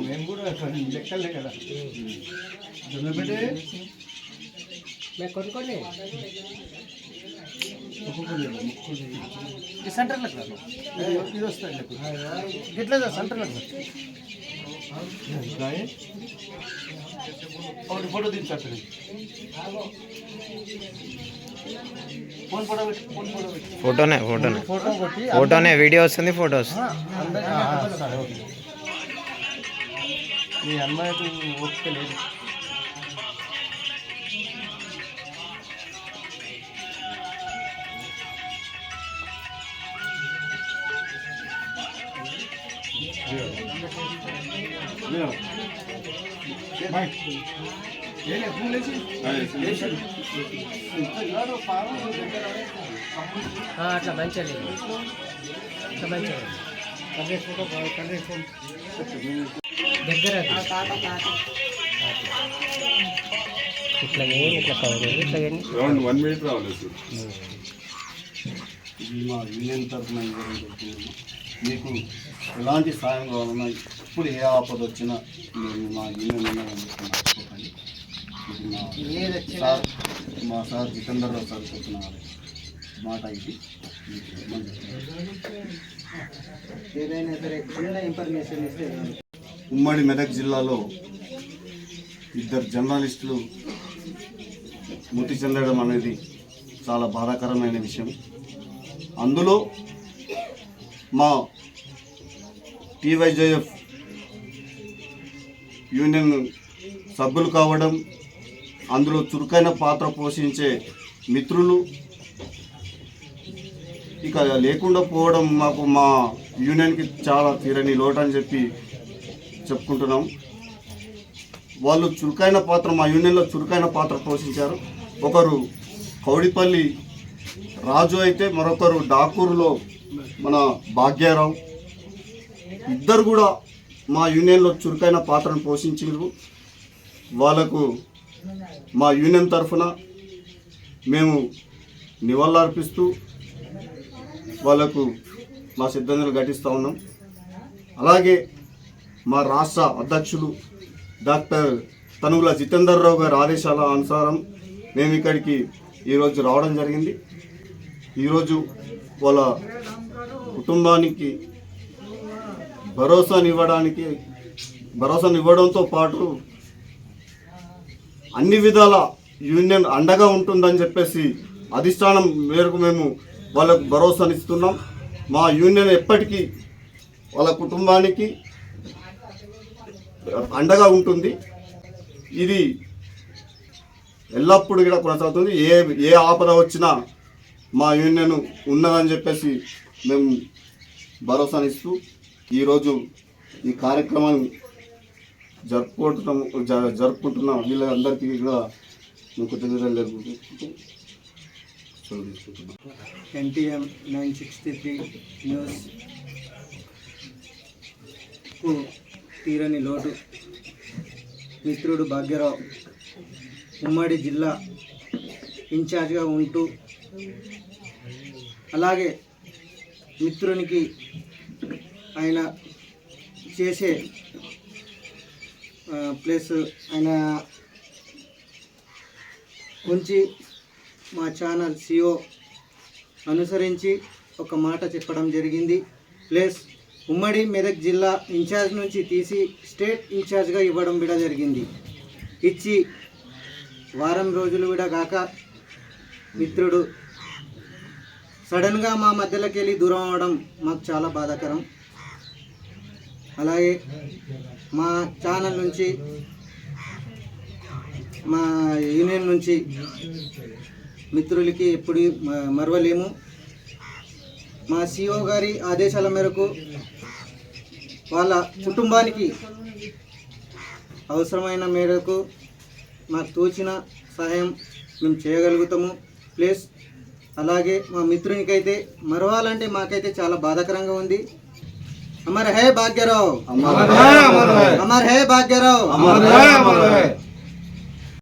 మేము కూడా లెక్కలే కదా కొనుక్కోండి సెంటర్లో. ఇది వస్తాయి సెంటర్లో. ఒకటి ఫోటో పెట్టి ఫోటోనే ఫోటోనే ఫోటోనే వీడియో వస్తుంది ఫోటో వస్తుంది మీ అమ్మాయికి ఓపిక లేదు. ఆ, అట్లా మంచిగా లేదు. అట్లా మంచిగా లేదు. దగ్గర. ఇట్లా చేయండి ఇట్లా కవర్ ఇట్లా రౌండ్ వన్ మినిట్ రావాలి ఇది మా యూనియన్ తరఫున మీకు ఎలాంటి సాయం కావాలన్నా ఇప్పుడు ఏ ఆపద వచ్చినా మేము మా యూనియన్ మర్చిపోకండి ఇది మా సార్ మా సార్ జితేందర్ రావు సార్ చెప్పిన మాట ఇది. ఏదైనా సరే చిన్న ఇన్ఫర్మేషన్ ఇస్తే ఉమ్మడి మెదక్ జిల్లాలో ఇద్దరు జర్నలిస్టులు మృతి చెందడం అనేది చాలా బాధాకరమైన విషయం. అందులో మా టీవైజేఎఫ్ యూనియన్ సభ్యులు కావడం అందులో చురుకైన పాత్ర పోషించే మిత్రులు. ఇక లేకుండా పోవడం మాకు మా యూనియన్కి చాలా తీరని లోటు అని చెప్పి చెప్పుకుంటున్నాం. వాళ్ళు చురుకైన పాత్ర మా యూనియన్లో చురుకైన పాత్ర పోషించారు. ఒకరు కౌడిపల్లి రాజు అయితే మరొకరు డాకూరులో మన భాగ్యారావు. ఇద్దరు కూడా మా యూనియన్లో చురుకైన పాత్రను పోషించారు వాళ్ళకు మా యూనియన్ తరఫున మేము నివాళులర్పిస్తూ వాళ్ళకు మా సిద్ధాంతాలు ఘటిస్తూ ఉన్నాం. అలాగే మా రాష్ట్ర అధ్యక్షులు డాక్టర్ తనుగుల జితేందర్ రావు గారి ఆదేశాల అనుసారం మేము ఇక్కడికి ఈరోజు రావడం జరిగింది. ఈరోజు వాళ్ళ కుటుంబానికి భరోసానివ్వడానికి భరోసానివ్వడంతో పాటు అన్ని విధాల యూనియన్ అండగా ఉంటుందని చెప్పేసి అధిష్టానం మేరకు మేము వాళ్ళకు భరోసానిస్తున్నాం మా యూనియన్ ఎప్పటికీ వాళ్ళ కుటుంబానికి అండగా ఉంటుంది. ఇది ఎల్లప్పుడూ కూడా కొనసాగుతుంది. ఏ ఏ ఆపద వచ్చినా మా యూనియన్ ఉన్నదని చెప్పేసి మేము భరోసానిస్తూ ఈరోజు ఈ కార్యక్రమాన్ని జరుపుకుంటున్నాము జ- జరుపుకుంటున్న వీళ్ళందరికీ కూడా మేము కృతజ్ఞతలు జరుపుకుంటూ NTM nine sixty three news తీరని లోటు. మిత్రుడు భాగ్యరావు ఉమ్మడి జిల్లా ఇన్ఛార్జ్గా ఉంటూ అలాగే మిత్రునికి ఆయన చేసే ప్లస్ ఆయన ఉంచి మా ఛానల్ సిఓ అనుసరించి ఒక మాట చెప్పడం జరిగింది. ప్లస్ ఉమ్మడి మెదక్ జిల్లా ఇన్ఛార్జ్ నుంచి తీసి స్టేట్ ఇన్ఛార్జ్గా ఇవ్వడం కూడా జరిగింది. ఇచ్చి వారం రోజులు కూడా కాక మిత్రుడు సడన్గా మా మధ్యలోకి వెళ్ళి దూరం అవడం మాకు చాలా బాధాకరం. అలాగే మా ఛానల్ నుంచి మా యూనియన్ నుంచి మిత్రులకి ఎప్పుడు మరవలేము. మా సిఓ గారి ఆదేశాల మేరకు వాళ్ళ కుటుంబానికి అవసరమైన మేరకు మాకు తోచిన సహాయం మేము చేయగలుగుతాము. ప్లస్ అలాగే మా మిత్రునికైతే మరవాలంటే మాకైతే చాలా బాధాకరంగా ఉంది. అమర్ హే భాగ్యరావు. అమర్ హే భాగ్యరావు.